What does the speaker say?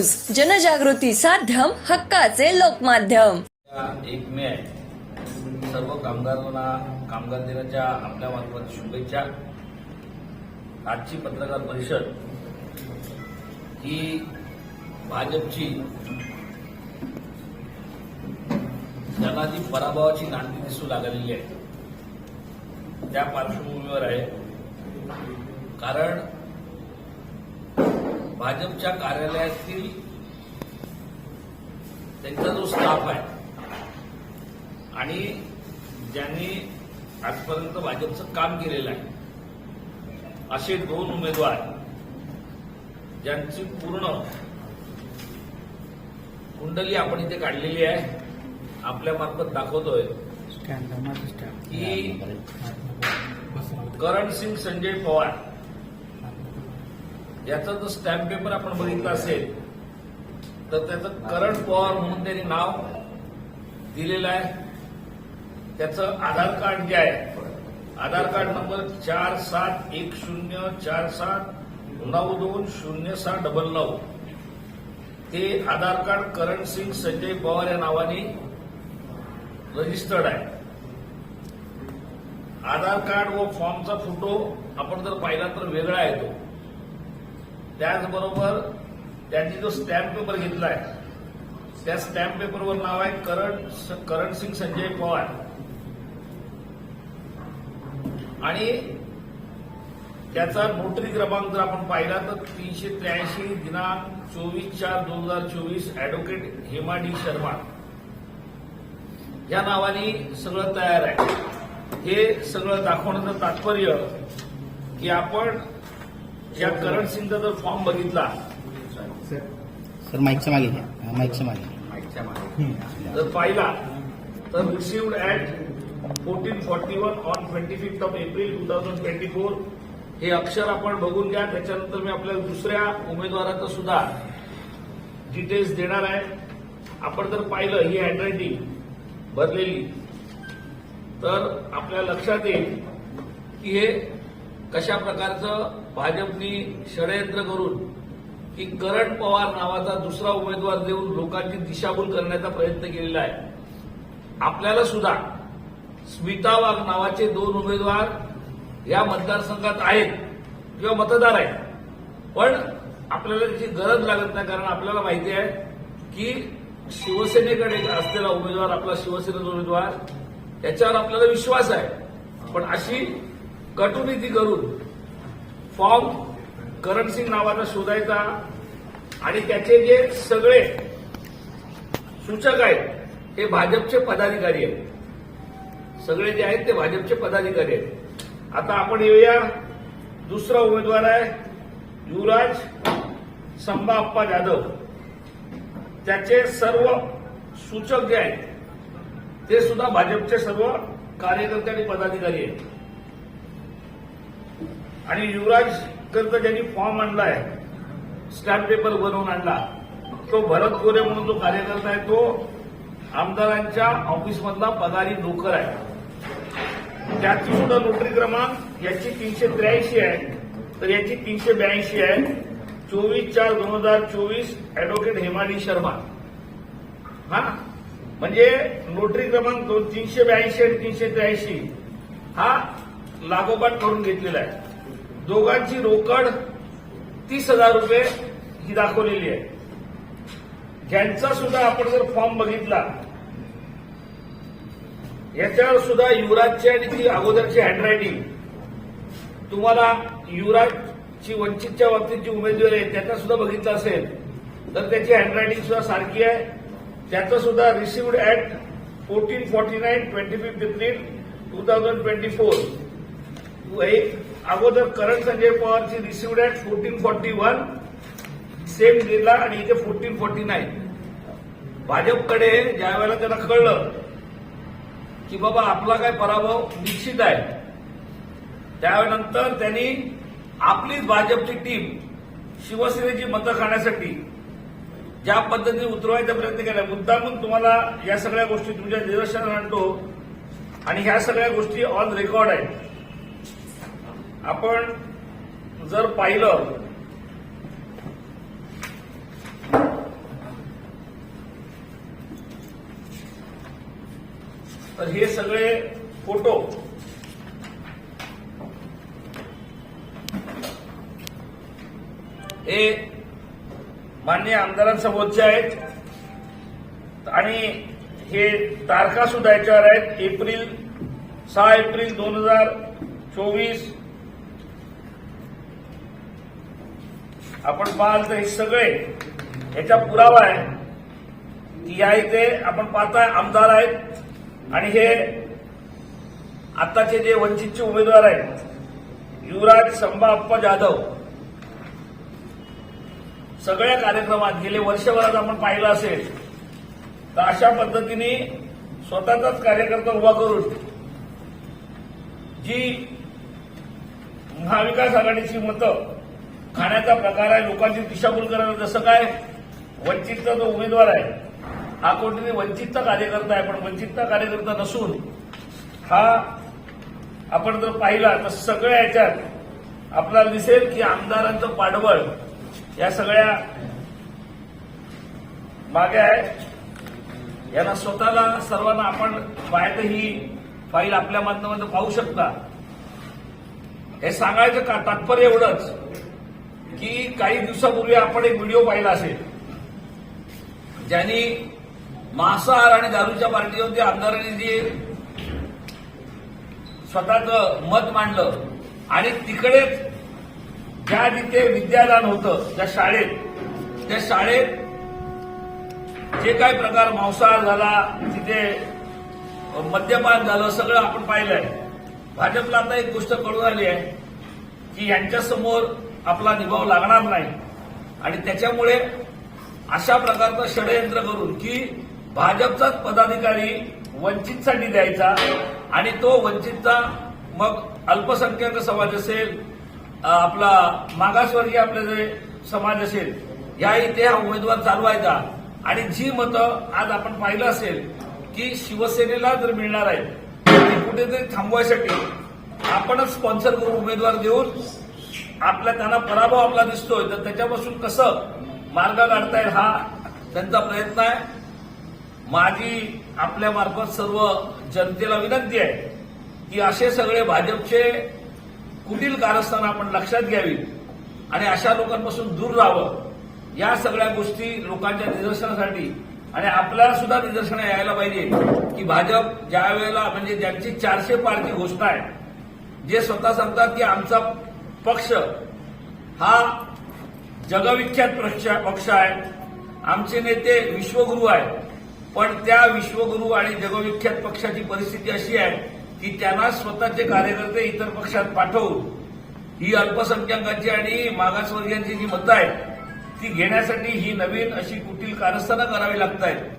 News. जनजागृती साध्यम हक्काचे लोकमाध्यम. एक मे सर्व कामगारांना कामगार दिनाच्या आपल्या मार्फत शुभेच्छा. आजची पत्रकार परिषद ही भाजपची जगातील पराभवाची नांदी दिसू लागलेली आहे. त्या पार्श्वभूमीवर आहे. कारण भाजपच्या कार्यालयातील त्यांचा जो स्टाफ आहे आणि ज्यांनी आजपर्यंत भाजपचं काम केलेलं आहे असे दोन उमेदवार ज्यांची पूर्ण कुंडली आपण इथे काढलेली आहे आपल्या मार्फत दाखवतोय. की करण सिंग संजय पवार याचा जर स्टॅम्प पेपर आपण बघितला असेल तर त्याचं करण पवार म्हणून त्यांनी नाव दिलेलं आहे. त्याचं आधार कार्ड जे आहे आधार कार्ड नंबर चार सात एक शून्य चार सात नऊ दोन शून्य सहा डबल नऊ. ते आधार कार्ड करण सिंग संजय पवार या नावाने रजिस्टर्ड आहे. आधार कार्ड व फॉर्मचा फोटो आपण जर पाहिला तर वेगळा येतो. त्याचबरोबर त्यांनी जो स्टॅम्प पेपर घेतलाय त्या स्टॅम्प पेपरवर नाव आहे करण करण सिंग संजय पवार. आणि त्याचा नोटरी क्रमांक जर आपण पाहिला तर तीनशे त्र्याऐंशी दिनांक चोवीस चार दोन हजार चोवीस अॅडव्होकेट हेमा डी शर्मा. या नावाने सगळं तयार आहे. हे सगळं दाखवण्याचं तात्पर्य की आपण या करण सिंगचा जर फॉर्म बघितला. सर माईकच्या मागे घ्या. हा, माईकच्या मागे. जर पाहिला तर received at fourteen forty one on twenty fifth of April two thousand twenty four हे अक्षर आपण बघून घ्या. त्याच्यानंतर मी आपल्याला दुसऱ्या उमेदवाराचं सुद्धा डिटेल्स देणार आहे. आपण जर पाहिलं ही हँडरायटिंग भरलेली तर आपल्या लक्षात येईल की हे कशा प्रकारचं भाजपनी षडयंत्र करून की करण पवार नावाचा दुसरा उमेदवार देऊन लोकांची दिशाभूल करण्याचा प्रयत्न केलेला आहे. आपल्याला सुद्धा स्मिता वाघ नावाचे दोन उमेदवार या मतदारसंघात आहेत किंवा मतदार आहेत. पण आपल्याला त्याची गरज लागत नाही कारण आपल्याला माहिती आहे की शिवसेनेकडे असलेला उमेदवार आपला शिवसेनेचा उमेदवार त्याच्यावर आपल्याला विश्वास आहे. पण अशी कटुनीती करून फॉर्म करण सिंग नावाचा शोधायचा आणि त्याचे जे सगळे सूचक आहेत हे भाजपचे पदाधिकारी आहेत. सगळे जे आहेत ते भाजपचे पदाधिकारी आहेत. आता आपण येऊया. दुसरा उमेदवार आहे युवराज संभाप्पा जाधव. त्याचे सर्व सूचक जे आहेत ते सुद्धा भाजपचे सर्व कार्यकर्ते आणि पदाधिकारी आहेत. आणि युवराज करता ज्यांनी फॉर्म आणलाय स्टॅम्प पेपर बनवून आणला तो भरत गोरे म्हणून जो कार्यकर्ता आहे तो आमदारांच्या ऑफिसमधला पगारी नोकर आहे. त्याची सुद्धा नोटरी क्रमांक याची तीनशे त्र्याऐंशी आहे. तर याची तीनशे ब्याऐंशी आहे. चोवीस चार दोन हजार चोवीस अॅडव्होकेट हेमाली शर्मा. हा? म्हणजे नोटरी क्रमांक दोन तीनशे ब्याऐंशी आणि तीनशे त्र्याऐंशी हा लागोपाठ करून घेतलेला आहे. दोघांची रोकड तीस हजार रुपये ही दाखवलेली आहे. ज्यांचा सुद्धा आपण जर फॉर्म बघितला याच्यावर सुद्धा युवराजची आणि ती अगोदरची हँडरायटिंग तुम्हाला युवराजची वंचितच्या बाबतीत जी उमेदवार आहे त्याचा सुद्धा बघितलं असेल तर त्याची हँडरायटिंग सुद्धा सारखी आहे. त्याचं सुद्धा received at fourteen forty nine twenty fifth April two thousand twenty four अगोदर Karan Sanjay पवारची received at fourteen forty one same डेला आणि इथे फोर्टीन फॉर्टी नाईन भाजपकडे ज्या वेळेला त्यांना कळलं की बाबा आपला काय पराभव निश्चित आहे त्यानंतर त्यांनी आपलीच भाजपची टीम शिवसेनेची मतं खाण्यासाठी ज्या पद्धतीने उतरवायचा प्रयत्न केला. मुद्दामून तुम्हाला या सगळ्या गोष्टी तुमच्या निदर्शनात आणतो. आणि ह्या सगळ्या गोष्टी ऑन रेकॉर्ड आहेत. आपण जर पाहिलं तर हे सगळे फोटो हे मान्य आमदारांसमोरचे आहेत. आणि हे तारखा सुद्धा याच्यावर आहेत. एप्रिल सहा एप्रिल दोन हजार चोवीस आपण पाहाल तर हे सगळे याचा पुरावा आहे. की या इथे आपण पाहताय आमदार आहेत. आणि हे आताचे जे वंचितचे उमेदवार आहेत युवराज संभाप्पा जाधव सगळ्या कार्यक्रमात गेले वर्षभरात आपण पाहिलं असेल तर अशा पद्धतीने स्वतःचाच कार्यकर्ता उभा करून जी महाविकास आघाडीची मतं खाण्याचा प्रकार आहे लोकांची दिशाभूल करायला जसं काय वंचितचा जो उमेदवार आहे हा कोणतरी वंचितचा कार्यकर्ता आहे पण वंचितचा कार्यकर्ता नसून हा आपण जर पाहिला तर सगळ्या याच्यात आपल्याला दिसेल की आमदारांचं पाठबळ या सगळ्या मागे आहे यांना स्वतःला सर्वांना आपण पाहत ही फाईल आपल्या माध्यमातून पाहू शकता. हे सांगायचं का? तात्पर्य एवढंच. की काही दिवसापूर्वी आपण एक व्हिडिओ पाहिला असेल. ज्यांनी मांसाहार आणि दारूच्या पार्टीवरती आमदारांनी जे स्वतःचं मत मांडलं आणि तिकडेच ज्या जिथे विद्यादान होतं त्या शाळेत त्या शाळेत जे काही प्रकार मांसाहार झाला तिथे मद्यपान झालं सगळं आपण पाहिलंय. भाजपला आता एक गोष्ट कळून आली आहे की यांच्यासमोर आपला निभाव लागणार नाही. आणि त्याच्यामुळे अशा प्रकारचं षडयंत्र करून की भाजपचाच पदाधिकारी वंचितसाठी द्यायचा आणि तो वंचितचा मग अल्पसंख्याक समाज असेल आपला मागासवर्गीय आपले जे समाज असेल या इथे हा उमेदवार चालवायचा. आणि जी मतं आज आपण पाहिलं असेल की शिवसेनेला जर मिळणार आहे ती कुठेतरी थांबवायसाठी आपणच स्पॉन्सर करून उमेदवार देऊन आपल्या त्यांना पराभव आपला दिसतोय तर त्याच्यापासून कसं मार्ग काढता येईल हा त्यांचा प्रयत्न आहे. माझी आपल्यामार्फत सर्व जनतेला विनंती आहे की असे सगळे भाजपचे कुटील कारस्थान आपण लक्षात घ्यावी आणि अशा लोकांपासून दूर राहावं. या सगळ्या गोष्टी लोकांच्या निदर्शनासाठी आणि आपल्याला सुद्धा निदर्शनं यायला पाहिजे की भाजप ज्या वेळेला म्हणजे ज्यांची चारशे पारची घोषणा आहे जे स्वतः सांगतात की आमचा पक्ष हा जगविख्यात पक्ष पक्ष आहे. आमचे नेते विश्वगुरू आहेत. पण त्या विश्वगुरू आणि जगविख्यात पक्षाची परिस्थिती अशी आहे की त्यांना स्वतःचे कार्यकर्ते इतर पक्षात पाठवून ही अल्पसंख्याकांची आणि मागासवर्गीयांची जी मतं आहेत ती घेण्यासाठी ही नवीन अशी कुटील कारस्थानं करावी लागत आहेत